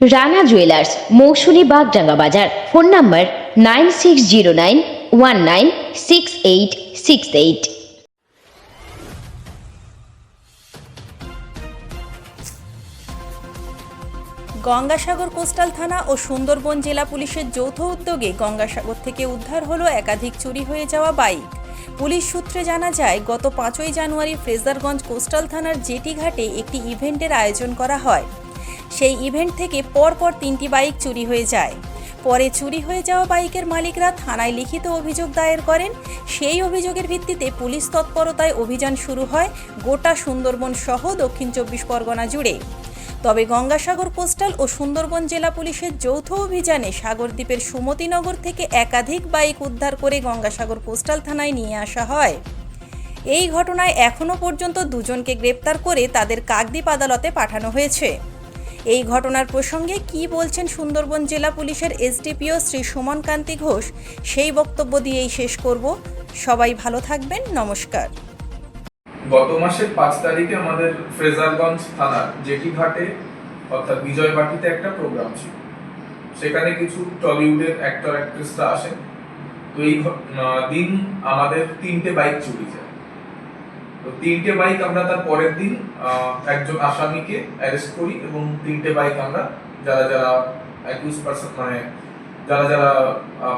Rana jewellers, Mousumi Bagdanga বাজার। Phone number nine six zero nine one nine six eight six eight. Gangasagar coastal থানা ও সুন্দরবন জেলা পুলিশের যৌথ উদ্যোগে গঙ্গাসাগর থেকে উদ্ধার হলো একাধিক চুরি হয়ে যাওয়া বাইক। পুলিশ সূত্রে জানা যায়, গত পাঁচই জানুয়ারি ফ্রেজারগঞ্জ কোস্টাল থানার জেটি ঘাটে একটি ইভেন্টের আয়োজন করা হয়। সেই ইভেন্ট থেকে পরপর তিনটি বাইক চুরি হয়ে যায়। পরে চুরি হয়ে যাওয়া বাইকের মালিকরা থানায় লিখিত অভিযোগ দায়ের করেন। সেই অভিযোগের ভিত্তিতে পুলিশ তৎপরতায় অভিযান শুরু হয় গোটা সুন্দরবন সহ দক্ষিণ চব্বিশ পরগনা জুড়ে। তবে গঙ্গাসাগর কোস্টাল ও সুন্দরবন জেলা পুলিশের যৌথ অভিযানে সাগরদ্বীপের সুমতিনগর থেকে একাধিক বাইক উদ্ধার করে গঙ্গাসাগর কোস্টাল থানায় নিয়ে আসা হয়। এই ঘটনায় এখনও পর্যন্ত দুজনকে গ্রেপ্তার করে তাদের কাকদ্বীপ আদালতে পাঠানো হয়েছে। এই ঘটনার প্রসঙ্গে কি বলছেন সুন্দরবন জেলা পুলিশের এসডিপিও শ্রী সুমন কান্তি ঘোষ? সেই বক্তব্য দিয়েই শেষ করব। সবাই ভালো থাকবেন, নমস্কার। গত মাসের পাঁচ তারিখে আমাদের ফ্রেজারগঞ্জ থানার জেটি ঘাটে, অর্থাৎ বিজয়বাটিতে একটা প্রোগ্রাম ছিল। সেখানে কিছু টলিউডের অ্যাক্টর, অ্যাক্ট্রেসরা আসেন। তো এই দিন আমাদের তিনটে বাইক চুরি যায়। তো তিনটে বাইক আমরা তার পরের দিন একজন আসামিকে অ্যারেস্ট করি এবং তিনটে বাইক আমরা যারা যারা অ্যাকিউজ পারসন মানে যারা যারা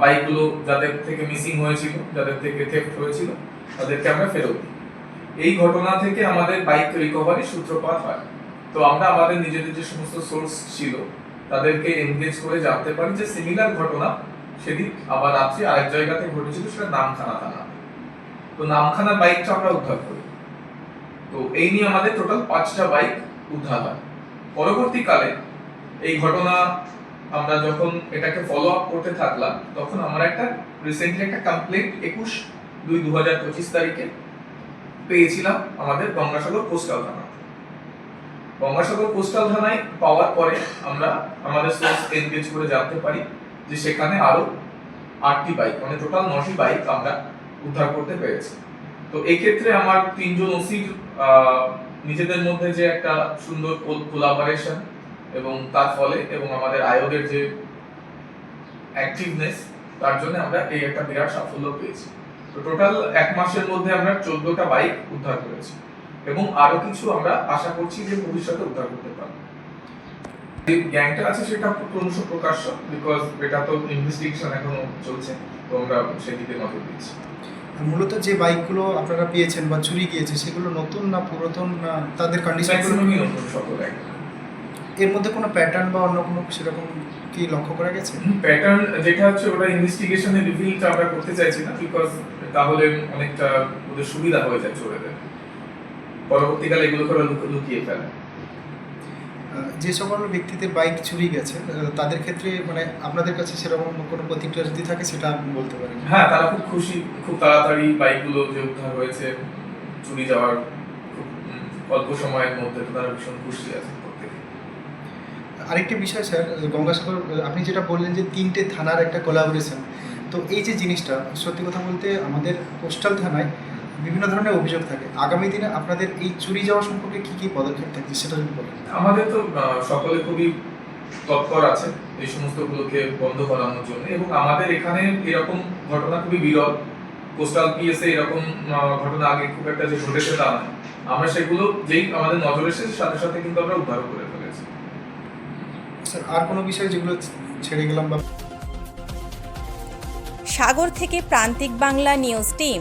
বাইকগুলো যাদের থেকে মিসিং হয়েছিল, যাদের থেকে থেফট হয়েছিল, তাদেরকে আমরা ফেরত দিই। এই ঘটনা থেকে আমাদের বাইক রিকভারি সূত্রপাত হয়। তো আমরা আমাদের নিজেদের যে সমস্ত সোর্স ছিল, তাদেরকে এনগেজ করে জানতে পারি যে সিমিলার ঘটনা সেদিন আবার রাত্রে আরেক জায়গাতে ঘটেছিল, সেটা নামখানা থানা। তো নামখানা বাইকটা আমরা উদ্ধার করি। তো এই নিয়ে আমাদের টোটাল পাঁচটা বাইক উদ্ধার হয়। পরবর্তীকালে এই ঘটনা আমরা যখন এটাকে ফলো আপ করতে থাকলাম, তখন আমরা একটা রিসেন্টলি একটা কমপ্লেন্ট একুশ দুই দু হাজার পঁচিশ তারিখে পেয়েছিলাম আমাদের গঙ্গাসাগর কোস্টাল থানা। গঙ্গাসাগর কোস্টাল থানায় পাওয়ার পরে আমরা আমাদের সোর্স এনগেজ করে জানতে পারি যে সেখানে আরও আটটি বাইক মানে টোটাল নটি বাইক আমরা উদ্ধার করতে পেরেছি। তো এই ক্ষেত্রে আমার তিনজন ওসির নিজেদের মধ্যে যে একটা সুন্দর কোলাবোরেশন এবং তার ফলে এবং আমাদের আয়োগের যে অ্যাক্টিভনেস তার জন্য আমরা এই একটা বিরাট সাফল্য পেয়েছি। তো টোটাল এক মাসের মধ্যে আমরা চোদ্দটা বাইক উদ্ধার করেছি এবং আরও কিছু আমরা আশা করছি যে ভবিষ্যতে উদ্ধার করতে পারব। যে আছে সেটা ক্রমশ প্রকাশ্য বিকজ এটা তো ইনভেস্টিগেশন এখনও চলছে তো আমরা সেদিকে নজর দিচ্ছি। মূলত যে বাইকগুলো আপনারা পেয়েছেন বা চুরি গিয়েছে সেগুলো নতুন না পুরাতন না তাদের কন্ডিশন নতুন সকল এর মধ্যে কোনো প্যাটার্ন বা অন্য কোনো সেরকম কি লক্ষ্য করা গেছে? প্যাটার্ন যেটা হচ্ছে ওটা ইনভেস্টিগেশনের রিভিলটা আমরা করতে চাইছি না বিকজ তাহলে অনেকটা ওদের সুবিধা হয়ে যায় চোরেদের। পরবর্তীকালে এগুলো করে লুক- লুকিয়ে ফেলে। যে সকল ব্যক্তিদের বাইক চুরি গেছে তাদের ক্ষেত্রে মানে আপনাদের কাছে সেরকম কোনো প্রতিক্রিয়া যদি থাকে সেটা বলতে পারেন হ্যাঁ তারা খুব খুশি খুব তাড়াতাড়ি বাইকগুলো যে উদ্ধার হয়েছে চুরি যাওয়ার খুব অল্প সময়ের মধ্যে তারা ভীষণ খুশি আছে আরেকটি বিষয় স্যার গঙ্গাসাগর আপনি যেটা বললেন যে তিনটে থানার একটা কোলাবোরেশন তো এই যে জিনিসটা সত্যি কথা বলতে আমাদের কোস্টাল থানায় বিভিন্ন ধরনের অভিযোগ থাকে। আগামী দিনে আপনাদের এই চুরি যাওয়া সম্পর্কে কি কি পদক্ষেপ থাকছে সেটা যদি বলেন। আমাদের তো সকলে খুবই তৎপর আছে এই সমস্তগুলোকে বন্ধ করানোর জন্য এবং আমাদের এখানে এরকম ঘটনা খুবই বিরল। কোস্টাল পিএসএ এরকম ঘটনা আগে খুব একটা যে ঘটেছে তা নয়। আমরা সেগুলো যেই আমাদের নজরে এসেছে সাথে সাথে কিন্তু আমরা উদ্ধার করে ফেলেছি। স্যার আর কোনো বিষয় যেগুলো ছেড়ে গেলাম বা সাগর থেকে প্রান্তিক বাংলা নিউজ টিম